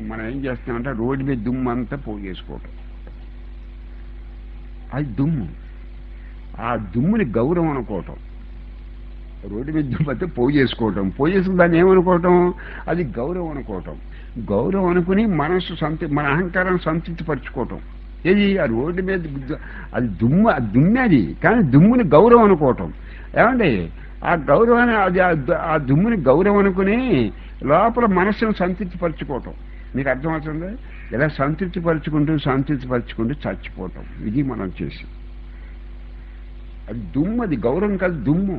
మనం ఏం చేస్తామంటే రోడ్డు మీద దుమ్ము అంతా పోగేసుకోవటం అది దుమ్ము. ఆ దుమ్ముని గౌరవం అనుకోవటం. రోడ్డు మీద దుమ్ము అంతా పోగేసుకోవటం పోగేసుకుని దాన్ని ఏమనుకోవటం? అది గౌరవం అనుకోవటం. గౌరవం అనుకుని మనసు సంతృ మన అహంకారం సంతృప్తిపరచుకోవటం. ఏది? ఆ రోడ్డు మీద అది దుమ్ము అది అది. కానీ దుమ్ముని గౌరవం అనుకోవటం. ఏమండి? ఆ గౌరవాన్ని అది ఆ ఆ దుమ్ముని గౌరవం అనుకుని లోపల మనస్సును సంతృప్తిపరచుకోవటం. మీకు అర్థమవుతుంది? ఇలా సంతృప్తి పరుచుకుంటూ సంతృప్తి పరుచుకుంటూ చచ్చిపోవటం ఇది మనం చేసి అది దుమ్ము అది గౌరవం కాదు దుమ్ము.